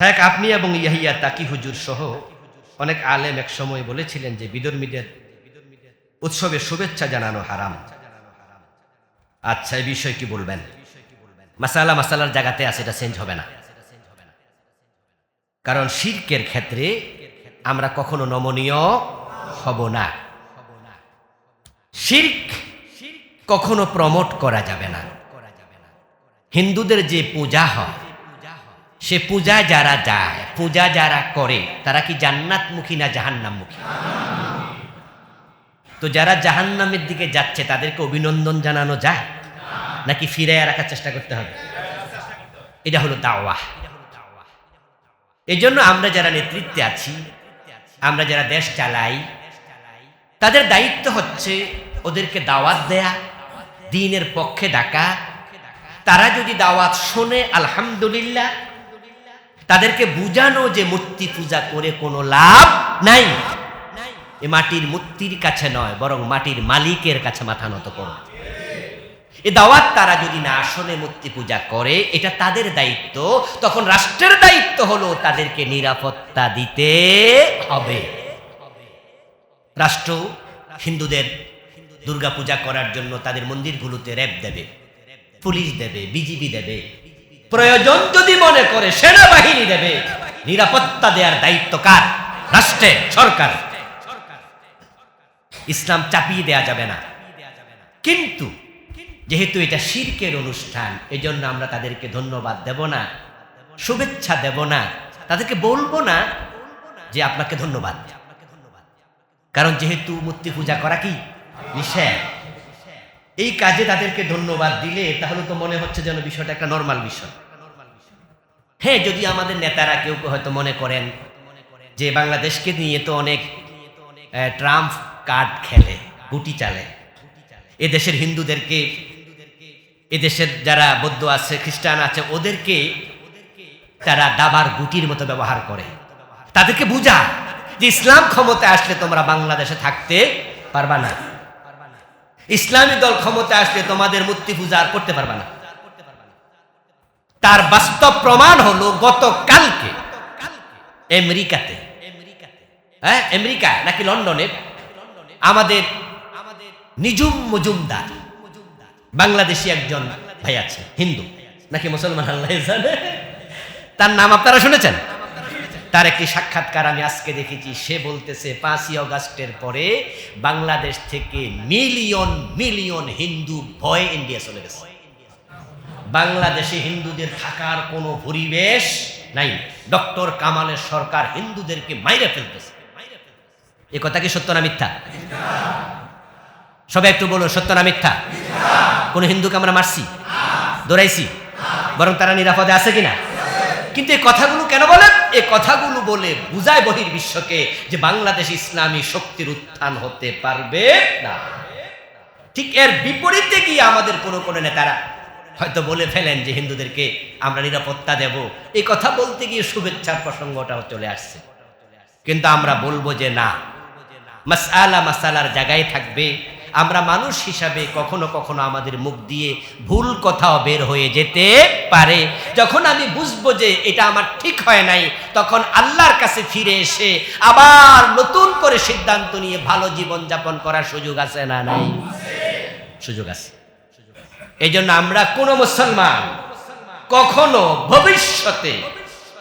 এক আপনি এবং ইয়াহিয়া তাকি হুজুর সহ অনেক আলেম এক সময় বলেছিলেন যে বিদর্মীদের উৎসবের শুভেচ্ছা জানানো হারাম। আচ্ছা এই বিষয় কি বলবেন? মাসালা মাসালার জায়গাতে আছে, এটা চেঞ্জ হবে না। কারণ শির্কের ক্ষেত্রে আমরা কখনো নমনীয় হব না। শির্ক কখনো প্রমোট করা যাবে না। হিন্দুদের যে পূজা হয় সে পূজা যারা যায়, পূজা যারা করে, তারা কি জান্নাতমুখী না জাহান্নামমুখী? তো যারা জাহান্নামের দিকে যাচ্ছে, তাদেরকে অভিনন্দন জানানো যায়? নাকি ফিরে রাখার চেষ্টা করতে হবে? এটা হলো দাওয়া এই জন্য আমরা যারা নেতৃত্বে আছি, আমরা যারা দেশ চালাই, তাদের দায়িত্ব হচ্ছে ওদেরকে দাওয়াত দেয়া, দিনের পক্ষে ডাকা। তারা যদি দাওয়াত শোনে, আলহামদুলিল্লাহ তাদেরকে বুঝানো যে মূর্তি পূজা করে কোনো লাভ নাই। এ মাটির মূর্তির কাছে নয়, বরং মাটির মালিকের কাছে মাথা নত করো। এ দাওয়াত তারা যদি না আসনে মূর্তি পূজা করে, এটা তাদের দায়িত্ব। তখন রাষ্ট্রের দায়িত্ব হলো তাদেরকে নিরাপত্তা দিতে হবে। রাষ্ট্র হিন্দুদের দুর্গা পূজা করার জন্য তাদের মন্দিরগুলোতে র্যাব দেবে, পুলিশ দেবে, বিজিবি দেবে। প্রয়োজন যদি মনে করে সেনাবাহিনী দেবে, নিরাপত্তা দেওয়ার দায়িত্ব কার? রাষ্ট্রে, সরকার। ইসলাম চাপিয়ে দেয়া যাবে না। কিন্তু যেহেতু এটা শির্কের অনুষ্ঠান, এজন্য আমরা তাদেরকে ধন্যবাদ দেব না, শুভেচ্ছা দেব না, তাদেরকে বলব না যে আপনাকে ধন্যবাদ। কারণ যেহেতু মূর্তি পূজা করা কি? নিষেধ। এই কাজে তাদেরকে ধন্যবাদ দিলে তাহলে তো মনে হচ্ছে যেন বিষয়টা একটা নর্মাল বিষয়। হ্যাঁ যদি আমাদের নেতারা কেউ হয়তো মনে করেন যে বাংলাদেশকে নিয়ে তো অনেক ট্রাম্প কার্ড খেলে, গুটি চালে। এ দেশের হিন্দুদেরকে, এদেশের যারা বৌদ্ধ আছে, খ্রিস্টান আছে, ওদেরকে তারা দাবার গুটির মতো ব্যবহার করে। তাদেরকে বুঝা যে ইসলাম ক্ষমতায় আসলে তোমরা বাংলাদেশে থাকতে পারবা না। ইসলামী দল ক্ষমতায় আসলে তোমাদের মূর্তি পূজা আর করতে পারবে না। তার বাস্তব প্রমাণ হলো গতকালকে আমেরিকাতে। হ্যাঁ আমেরিকা নাকি লন্ডনে? আমাদের নিজুম মজুমদার, বাংলাদেশি একজন ভাই আছে, হিন্দু। নাকি মুসলমান, আল্লাহ তার নাম আপনারা শুনেছেন? তার একটি সাক্ষাৎকার আমি আজকে দেখেছি। সে বলতেছে, পাঁচই অগাস্টের পরে বাংলাদেশ থেকে মিলিয়ন মিলিয়ন হিন্দু ভয়ে ইন্ডিয়া চলে গেছে। বাংলাদেশে হিন্দুদের থাকার কোনো পরিবেশ নাই। ডক্টর কামালের সরকার হিন্দুদেরকে মাইরে ফেলতেছে। এ কথা কি সত্য না মিথ্যা? সবাই একটু বলুন, সত্য না মিথ্যা? কোন হিন্দুকে আমরা মারছি? দৌড়াইছি? বরং তারা নিরাপদে আছে কিনা? কিন্তু এই কথাগুলো কেন বলেন এই কথাগুলো বলে বুঝায় বহির বিশ্বকে যে বাংলাদেশ ইসলামী শক্তির উত্থান হতে পারবে না। ঠিক এর বিপরীতে গিয়ে আমাদের কোনো কোনো নেতারা হয়তো বলে ফেলেন যে হিন্দুদেরকে আমরা নিরাপত্তা দেব। এই কথা বলতে গিয়ে শুভেচ্ছার প্রসঙ্গটাও চলে আসছে। কিন্তু আমরা বলব যে না। মাসালা মাসালার জায়গায় থাকবে। আমরা মানুষ হিসাবে কখনো কখনো আমাদের মুখ দিয়ে ভুল কথাও বের হয়ে যেতে পারে। যখন আমি বুঝব যে এটা আমার ঠিক হয় নাই, তখন আল্লাহর কাছে ফিরে এসে আবার নতুন করে সিদ্ধান্ত নিয়ে ভালো জীবন যাপন করার সুযোগ আছে না নাই? সুযোগ আছে। এই জন্য আমরা কোনো মুসলমান কখনো ভবিষ্যতে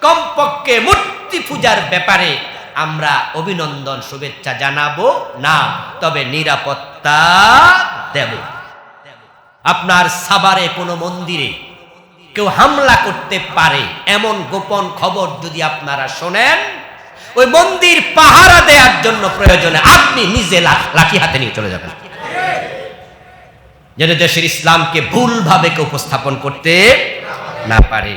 কমপক্ষে মূর্তি পূজার ব্যাপারে আমরা অভিনন্দন, শুভেচ্ছা জানাব না, তবে নিরাপত্তা দেব। আপনার সাবারে কোনো মন্দিরে কেউ হামলা করতে পারে, এমন গোপন খবর যদি আপনারা শোনেন, ওই মন্দির পাহারা দেওয়ার জন্য প্রয়োজনে আপনি নিজে লাঠি হাতে নিয়ে চলে যাবেন। যেন দেশের ইসলামকে ভুলভাবে কেউ উপস্থাপন করতে না পারে।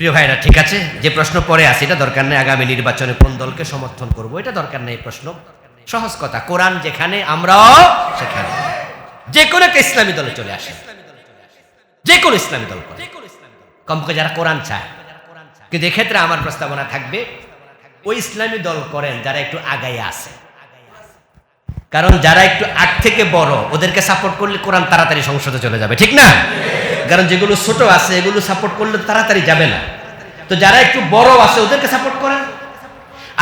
প্রিয় ভাইরা, ঠিক আছে? যে প্রশ্ন পরে আছে, এটা দরকার নেই আগামী নির্বাচনে কোন দলকে সমর্থন করব, এটা দরকার নেই প্রশ্ন। সহজ কথা, কোরআন যেখানে, আমরাও সেখানে। যে কোনো একটা ইসলামী দলে চলে আসে যে কোনো ইসলামী দল করে। কমপক্ষে যারা কোরআন চায়। কিন্তু এক্ষেত্রে আমার প্রস্তাবনা থাকবে, ওই ইসলামী দল করেন যারা একটু আগায় আছে। কারণ যারা একটু আগ থেকে বড়, ওদেরকে সাপোর্ট করলে কোরআন তাড়াতাড়ি সংসদে চলে যাবে, ঠিক না? কারণ যেগুলো ছোট আছে, এগুলো সাপোর্ট করলে তাড়াতাড়ি যাবে না। তো যারা একটু বড় আছে, ওদেরকে সাপোর্ট করেন।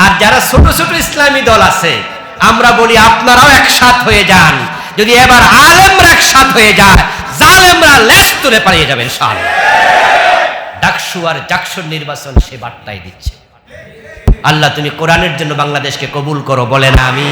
আর যারা ছোট ছোট ইসলামী দল আছে, আমরা বলি আপনারাও একসাথ হয়ে যান। যদি এবার আলেমরা একসাথ হয়ে যায়, জালেমরা লেস তুলে পালিয়ে যাবেন সাল ডাকসু আর জাকসুর নির্বাচন সে বার্তাই দিচ্ছে। আল্লাহ, তুমি কোরআনের জন্য বাংলাদেশকে কবুল করো, বলেন আমি